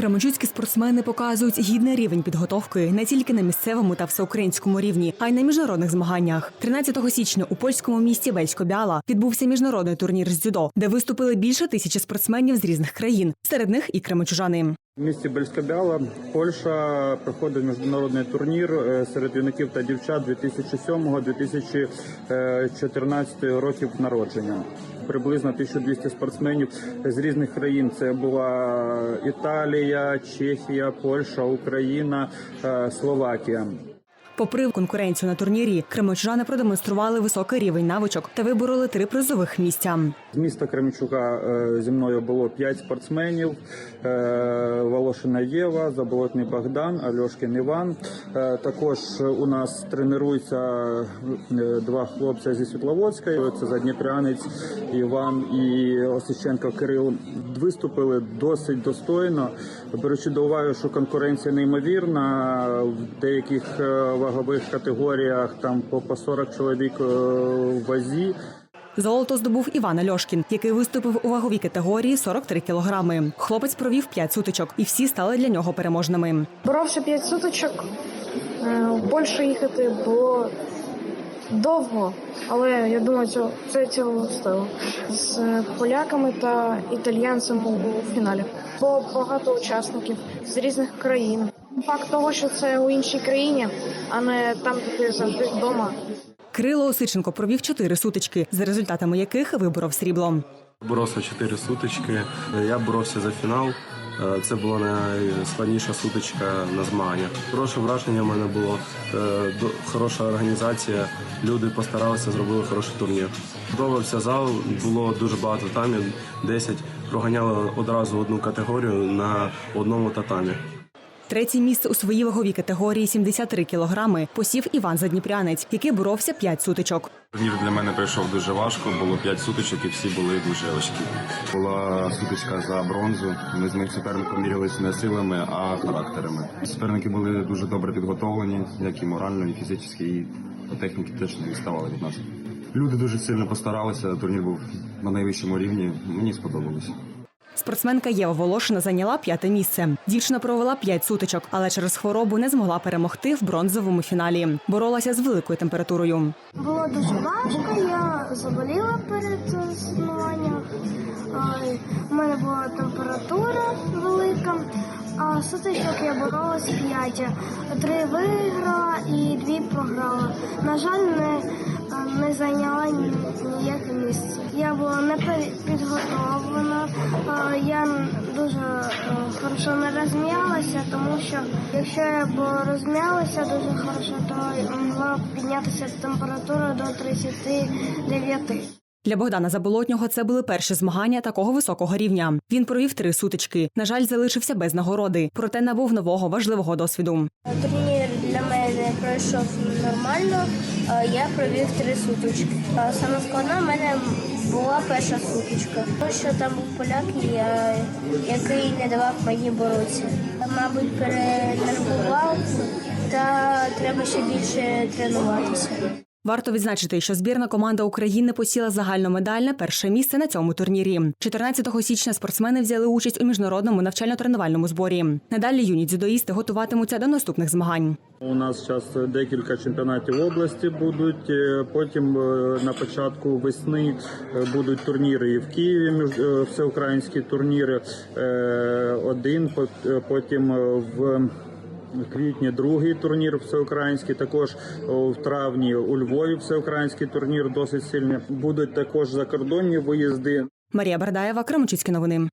Кременчуцькі спортсмени показують гідний рівень підготовки не тільки на місцевому та всеукраїнському рівні, а й на міжнародних змаганнях. 13 січня у польському місті Бельсько-Бяла відбувся міжнародний турнір з дзюдо, де виступили більше тисячі спортсменів з різних країн. Серед них і кременчужани. В місті Бельська-Біала, Польща проходить міжнародний турнір е, серед юнаків та дівчат 2007-2014 років народження. Приблизно 1200 спортсменів з різних країн. Це була Італія, Чехія, Польща, Україна, е, Словакія. Попри конкуренцію на турнірі, кременчужани продемонстрували високий рівень навичок та вибороли три призових місця. З міста Кременчука е, зі мною було 5 спортсменів: Е, Волошина Єва, Заболотний Богдан, Альошкін Іван. Е, Також у нас тренуються два хлопця зі Світловодська. Це Задніпрянець Іван і Осищенко Кирил. Виступили досить достойно, беручи до уваги, що конкуренція неймовірна в деяких е, вагових категоріях, там по по 40 чоловік е, в вазі. Золото здобув Іван Альошкін, який виступив у ваговій категорії 43 кілограми. Хлопець провів 5 сутичок, і всі стали для нього переможними. Боровши 5 суточок, е, більше їхати було довго, але я думаю, цього- це цього стоїло. З е, поляками та італійцями у фіналі. Було багато учасників з різних країн. Факт того, що це у іншій країні, а не там, де ти завжди вдома. Крило Осиченко провів 4 сутички, за результатами яких виборов срібло. Боровся чотири сутички. Я боровся за фінал. Е, Це була найскладніша сутичка на змаганнях. Хороше враження в мене було. е, до- Хороша організація. Люди постаралися, зробили хороший турнір. Подобався зал, було дуже багато тамів, 10. Проганяли одразу одну категорію на одному татамі. Третє місце у своїй ваговій категорії 73 кілограми посів Іван Задніпрянець, який боровся 5 сутичок. Турнір для мене пройшов дуже важко. Було п'ять сутичок і всі були дуже важкі. Була сутичка за бронзу. Ми з моїм суперником мірялися не силами, а характерами. Суперники були дуже добре підготовлені, як і морально, і фізично, і по техніці теж не відставали від нас. Люди дуже сильно постаралися. Турнір був на найвищому рівні. Мені сподобалося. Спортсменка Єва Волошина зайняла п'яте місце. Дівчина провела 5 сутичок, але через хворобу не змогла перемогти в бронзовому фіналі. Боролася з великою температурою. Було дуже важко, я заболіла перед змаганням. У мене була температура велика, а сутичок я боролась п'ять. Три виграла і дві програла. На жаль, не, не зайняла ні- ніяке місце. Я була не підготовлена, я дуже е, хорошо не розм'ялася, тому що якщо я б розм'ялася дуже хорошо, то могла б піднятися температура до 39. Для Богдана Заболотнього це були перші змагання такого високого рівня. Він провів три сутички. На жаль, залишився без нагороди, проте набув нового важливого досвіду. Турнір для мене пройшов нормально. Е, Я провів три сутички. Саме складна в мене була перша сутичка, тому що там був поляк, який не давав мені боротися. Мабуть, перенервував та треба ще більше тренуватися. Варто відзначити, що збірна команда України посіла загальномедальне перше місце на цьому турнірі. 14 січня спортсмени взяли участь у міжнародному навчально-тренувальному зборі. Надалі юні дзюдоїсти готуватимуться до наступних змагань. У нас зараз декілька чемпіонатів області будуть. е, Потім е, на початку весни е, будуть турніри і в Києві, е, всеукраїнські турніри. Е, Один, пот- е, потім е, в квітні другий турнір всеукраїнський. Також в травні у Львові всеукраїнський турнір досить сильний. Будуть також закордонні виїзди. Марія Бардаєва, Кременчуцькі новини.